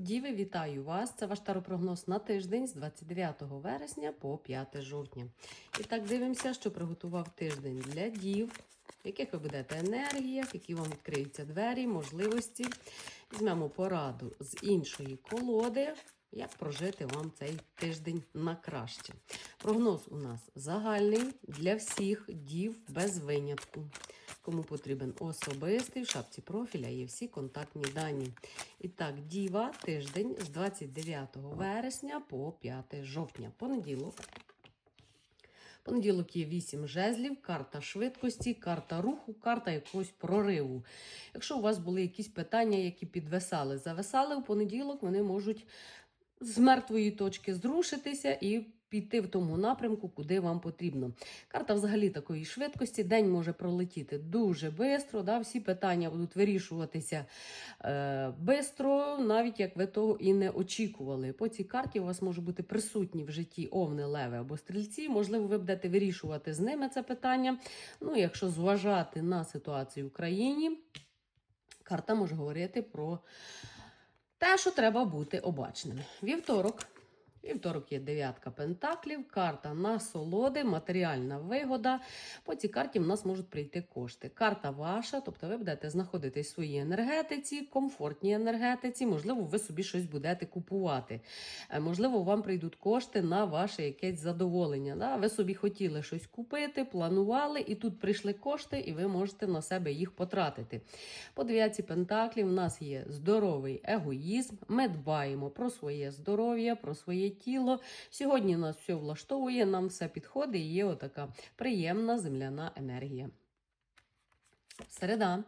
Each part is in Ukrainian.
Діви, вітаю вас! Це ваш таропрогноз на тиждень з 29 вересня по 5 жовтня. І так дивимося, що приготував тиждень для дів, в яких ви будете енергіях, які вам відкриються двері, можливості. Візьмемо пораду з іншої колоди, як прожити вам цей тиждень на краще. Прогноз у нас загальний для всіх дів без винятку. Кому потрібен особистий, в шапці профіля є всі контактні дані. І так, діва тиждень з 29 вересня по 5 жовтня. Понеділок. Понеділок є 8 жезлів, карта швидкості, карта руху, карта якогось прориву. Якщо у вас були якісь питання, які підвисали, зависали у понеділок, вони можуть з мертвої точки зрушитися і піти в тому напрямку, куди вам потрібно. Карта взагалі такої швидкості. День може пролетіти дуже швидко. Да? Всі питання будуть вирішуватися е, навіть як ви того і не очікували. По цій карті у вас може бути присутні в житті овни, леви або стрільці. Можливо, ви будете вирішувати з ними це питання. Ну, якщо зважати на ситуацію в країні, карта може говорити про те, що треба бути обачними. Вівторок. Вівторок є дев'ятка пентаклів, карта насолоди, матеріальна вигода. По цій карті в нас можуть прийти кошти. Карта ваша, тобто ви будете знаходитись в своїй енергетиці, комфортній енергетиці, можливо, ви собі щось будете купувати. Е, Можливо, вам прийдуть кошти на ваше якесь задоволення. Да? Ви собі хотіли щось купити, планували, і тут прийшли кошти, і ви можете на себе їх потратити. По дев'ятці пентаклів в нас є здоровий егоїзм. Ми дбаємо про своє здоров'я, про своє тіло. Сьогодні нас все влаштовує, нам все підходить, і є отака приємна земляна енергія. Середа.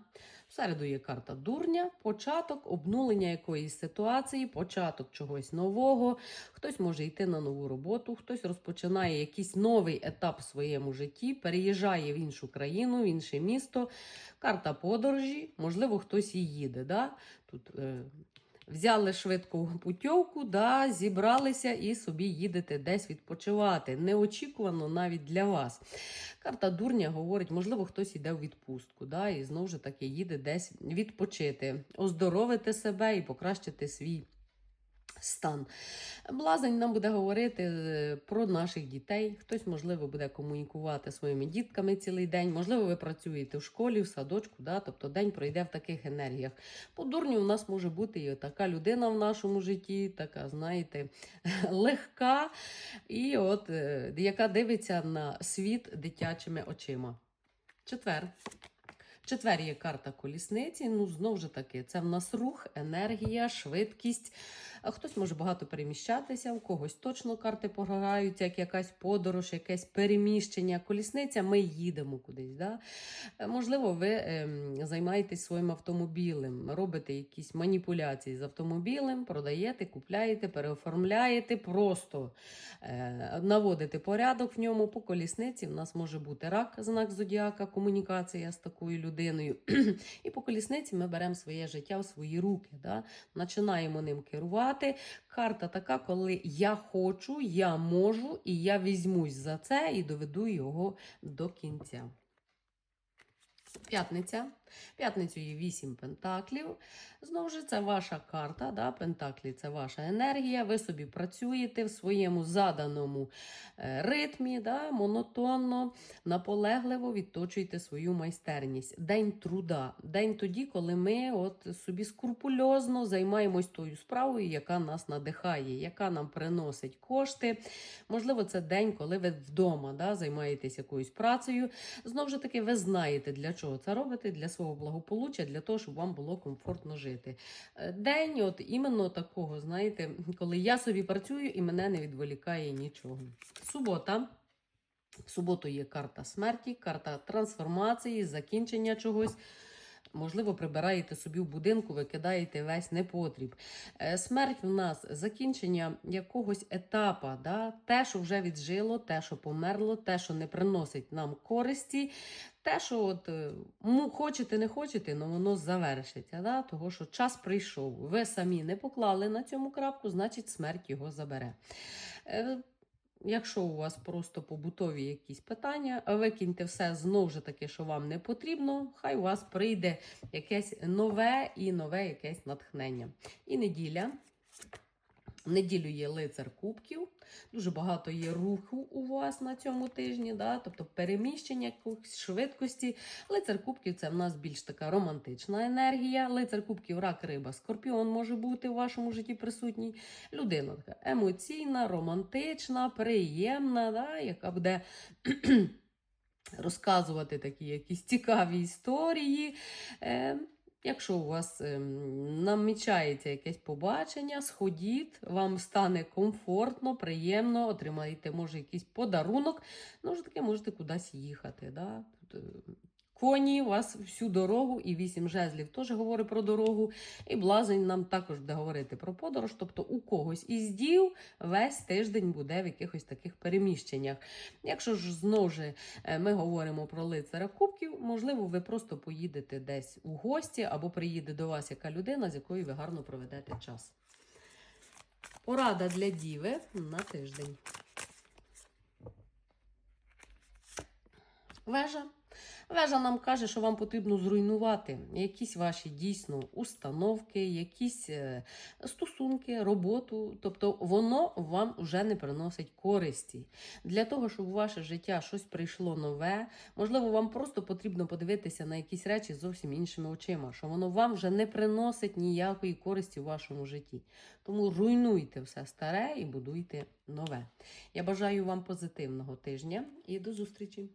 В середу є карта дурня, початок обнулення якоїсь ситуації, початок чогось нового. Хтось може йти на нову роботу, хтось розпочинає якийсь новий етап в своєму житті, переїжджає в іншу країну, в інше місто. Карта подорожі, можливо, хтось і їде. Да? Тут е, Взяли швидку путівку, да, зібралися і собі їдете десь відпочивати. Неочікувано навіть для вас. Карта дурня говорить, можливо, хтось йде в відпустку, да, і знову ж таки їде десь відпочити, оздоровити себе і покращити свій. Стан. Блазень нам буде говорити е, про наших дітей. Хтось, можливо, буде комунікувати своїми дітками цілий день. Можливо, ви працюєте в школі, в садочку, да? тобто день пройде в таких енергіях. По дурню у нас може бути і така людина в нашому житті, така, знаєте, легка, і от, е, яка дивиться на світ дитячими очима. Четвер. Четвер є карта колісниці. Ну, знову ж таки, це в нас рух, енергія, швидкість. Хтось може багато переміщатися, у когось точно карти програються, як якась подорож, якесь переміщення. Колісниця, ми їдемо кудись. Да? Е, Можливо, ви ем, займаєтесь своїм автомобілем, робите якісь маніпуляції з автомобілем, продаєте, купляєте, переоформляєте, просто е, наводите порядок в ньому. По колісниці в нас може бути рак, знак зодіака, комунікація з такою людиною. І по колісниці ми беремо своє життя в свої руки, да? починаємо ним керувати. Карта така, коли я хочу, я можу, і я візьмусь за це і доведу його до кінця. П'ятниця. П'ятницю є 8 пентаклів. Знову ж це ваша карта. Да? Пентаклі це ваша енергія. Ви собі працюєте в своєму заданому е, ритмі, да? монотонно, наполегливо відточуєте свою майстерність. День труда. День тоді, коли ми от собі скрупульозно займаємось тою справою, яка нас надихає, яка нам приносить кошти. Можливо, це день, коли ви вдома да? займаєтесь якоюсь працею. Знову ж таки, ви знаєте, для чого це робите, для свого благополуччя, для того, щоб вам було комфортно жити. Е, День, от іменно такого, знаєте, коли я собі працюю і мене не відволікає нічого. Субота. В суботу є карта смерті, карта трансформації, закінчення чогось. Можливо, прибираєте собі в будинку, викидаєте весь непотріб. Е, Смерть в нас закінчення якогось етапа, да? те, що вже віджило, те, що померло, те, що не приносить нам користі, те, що от, е, хочете, не хочете, але воно завершиться. Да? Того, що час прийшов. Ви самі не поклали на цьому крапку, значить смерть його забере. Якщо у вас просто побутові якісь питання, викиньте все знову ж таки, що вам не потрібно. Хай у вас прийде якесь нове і нове якесь натхнення. І неділя. Неділю є лицар кубків. Дуже багато є руху у вас на цьому тижні, да? тобто переміщення швидкості. Лицар кубків це в нас більш така романтична енергія. Лицар кубків, рак, риба, скорпіон може бути в вашому житті присутній. Людина така емоційна, романтична, приємна, да? яка буде. Розказувати такі якісь цікаві історії. Якщо у вас ем, намічається якесь побачення, сходіть, вам стане комфортно, приємно, отримаєте, може, якийсь подарунок. Ну, вже таке можете кудись їхати. Да? Е, Коні вас всю дорогу, і вісім жезлів теж говорить про дорогу. І блазень нам також буде говорити про подорож. Тобто у когось із дів весь тиждень буде в якихось таких переміщеннях. Якщо ж знову ж е, ми говоримо про лицаря кубків, можливо, ви просто поїдете десь у гості або приїде до вас яка людина, з якою ви гарно проведете час. Порада для діви на тиждень. Вежа. Вежа нам каже, що вам потрібно зруйнувати якісь ваші дійсно установки, якісь е, стосунки, роботу. Тобто воно вам вже не приносить користі. Для того, щоб у ваше життя щось прийшло нове, можливо, вам просто потрібно подивитися на якісь речі зовсім іншими очима, що воно вам вже не приносить ніякої користі в вашому житті. Тому руйнуйте все старе і будуйте нове. Я бажаю вам позитивного тижня і до зустрічі!